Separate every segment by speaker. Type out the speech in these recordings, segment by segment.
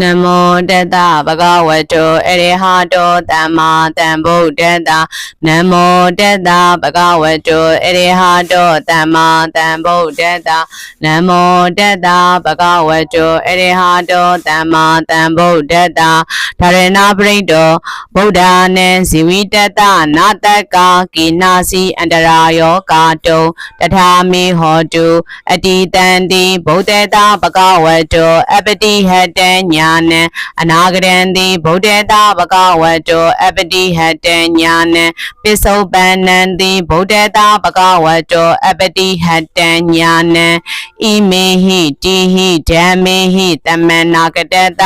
Speaker 1: နမောတတဗကဝတောအရေဟာတောသမ္မာသမ္ဗုဒ္ဓတ္တနမောတတဗကဝတောအရေဟာတောသမ္မာသမ္ဗုဒ္ဓတ္တနမောတတဗကဝတောအရေဟာတောသမ္မာသမ္ဗုဒ္ဓတ္တဒါရဏပရိတောဗုဒ္ဓနေဇီဝိတတနာတကာကိနာစီအန္တရာယောကာတုတထာမိဟောတုအတိတံတိဗုဒ္ဓတာဘဂဝတောအပတိဟတံညာနံအနာဂရံတိဗုဒ္ဓတာဘဂဝတောအပတိဟတံညာနံပစ္စုပန်နံတိဗုဒ္ဓတာဘဂဝတောအပတိဟတံညာနံဣမေဟိတိဟိဓမ္မေဟိတမနာကတတ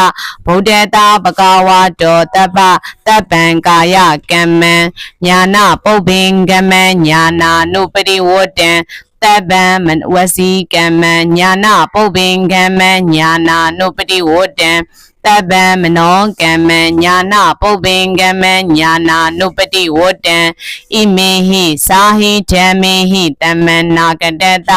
Speaker 1: ဗုဒ္ဓတာဘဂဝတောတပ္ပတပ္ပံကာယကမ္မံညာနာပုပ္ပင်ကမ္မံညာနာနုပရိဝတ္တံတပ္ပံမနဝစီကမ္မံညာနာပုပ္ပင်ကမ္မံညာနာနုပတိဝတ္တံတပ္ပံမနောကမ္မံညာနာပုပ္ပင်ကမ္မံညာနာနုပတိဝတ္တံဣမေဟိသာဟိဓမ္မေဟိတမ္မနာကတတ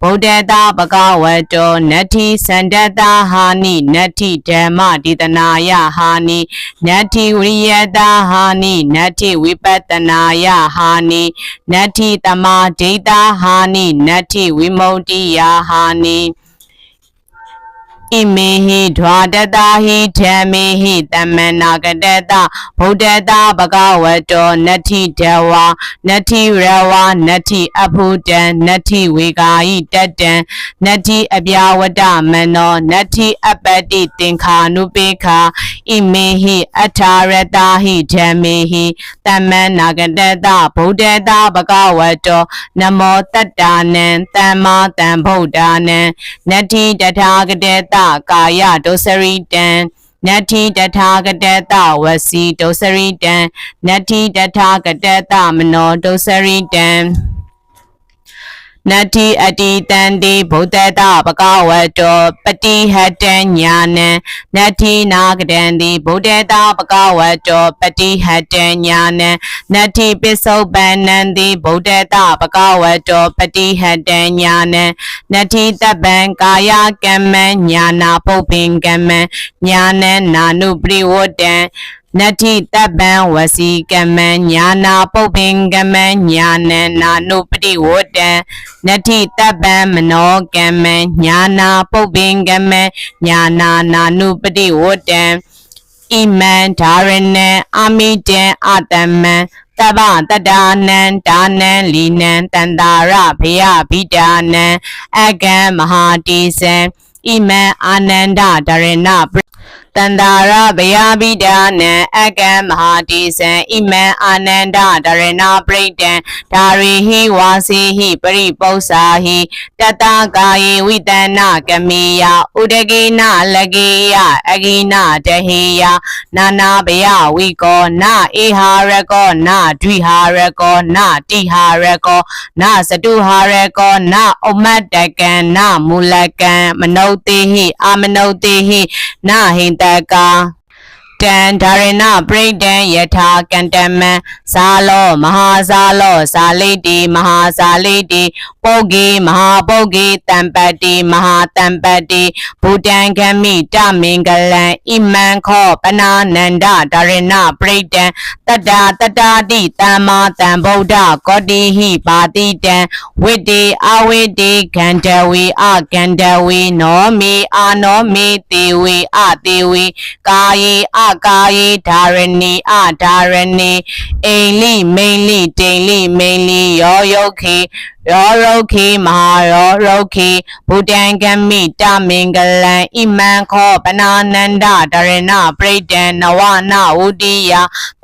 Speaker 1: ဗုဒ္ဓတာဘဂဝတောနတ္ထိသန္တတာဟာနိနတ္ထိဓမ္မဒေသနာယဟာနိနတ္ထိဝိရိယတာဟာနိနတ္ထိဝိပတ္တနာယဟာနိနတ္ထိတမဒိတာဟာနိနတ္ထိဝိမု ക്തി ယဟာနိ ဣမေဟိဓဝတတဟိဓမ္မေဟိတမ္မနာကတတဗုဒ္ဓတာဘဂဝတောနတ္ထိတဝါနတ္ထိရဝါနတ္ထိအဖုတံနတ္ထိဝေကာယိတတ္တံနတ္ထိအပြာဝတ္တမနောနတ္ထိအပတ္တိသင်္ခာနုပေခာဣမေဟိအထာရတာဟိဓမ္မေဟိတမ္မနာကတတဗုဒ္ဓတာဘဂဝတောနမောတတ္တာနံသမ္မာတံဗုဒ္ဓာနံနတ္ထိတထာဂတေတကာယဒုစရိတံနတ္ထိတထာဂတတဝစီဒုစရိတံနတ္ထိတထာဂတတမနောဒုစရိတံ နတ္ထိအတိတံတိဗုဒ္ဓတာဘဂဝတောပတိဟတံညာနံနတ္ထိနာဂတံတိဗုဒ္ဓတာဘဂဝတောပတိဟတံညာနံနတ္ထိပစ္စုပန်နံတိဗုဒ္ဓတာဘဂဝတောပတိဟတံညာနံနတ္ထိတပ္ပံကာယကမ္မံညာနာပုပ္ပင်ကမ္မံညာနံနာနုပရိဝတ္တံ နတ္ထိတပ္ပံဝစီကမ္မံညာနာပုပ္ပင်ကမ္မံညာနံနာနုပတိဝတ္တံနတ္ထိတပ္ပံမနောကမ္မံညာနာပုပ္ပင်ကမ္မံညာနာနာနုပတိဝတ္တံဣမံဓာရဏံအာမိတံအတမံတဗ္ဗတတ္တာနံဒါနံလီနံတန္တာရဘေယဗိတာနံအကံမဟာတိစံဣမံအာနန္ဒဒရဏပရိ တန္တာရဗယဗိဒါနံအကံမဟာတိစံဣမံအာနန္ဒဒရဏပရိတံဒါရိဟိဝါစီဟိပရိပု္ပ္ပာဟိတတကာယေဝိတနာကမေယဥဒကေနလကေယအဂိနတဟေယနာနာဘယဝိကောနအေဟာရကောနဒွိဟာရကောနတိဟာရကောနစတုဟာရကောနဥမတ္တကံနမူလကံမနုဿေဟိအာမနုဿေဟိနဟိန္တကာ တံဒါရဏပရိဒံယထာကန္တမံဇာလောမဟာဇာလောဇာလိတိမဟာဇာလိတိပုဂ္ဂေမဟာပုဂ္ဂေတံပတ္တိမဟာတံပတ္တိဘူတံဂမိတမင်္ဂလံဣမံခောပနာနန္ဒဒါရဏပရိဒံတတ္တာတတ္တာတိတမ္မာတံဗုဒ္ဓကောတိဟိပါတိတံဝိတေအဝိတေခန္ဓဝေအခန္ဓဝေနောမေအာနောမေတေဝေအတေဝေကာယေအကာယေဓာရဏီအဓာရဏီအိလိမိန်လိတိန်လိမိန်လိယောယုခေရောရုခေမဟာရောရုခေဘူတံကမိတမင်္ဂလံဣမံခောပနာနန္ဒဒရဏပရိတံနဝနာဝုတိယ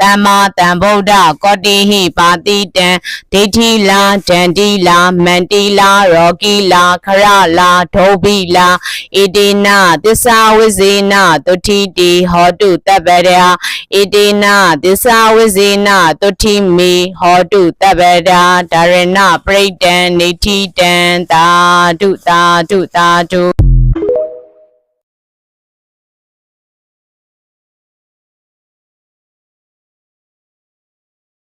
Speaker 1: သမ္မာတံဗုဒ္ဓကောတိဟိပါတိတံဒိဋ္ဌိလာဒန္တိလာမန္တိလာရောကိလာခရလာဒုဗိလာဣတိနာသစ္စာဝိဇေနတုဋ္ဌိတိဟောတုတပ္ပရာဣတိနာသစ္စာဝိဇေနတုဋ္ဌိမေဟောတုတပ္ပရာဒါရဏပရိတံနေတိတံသာဓုသာဓုသာဓု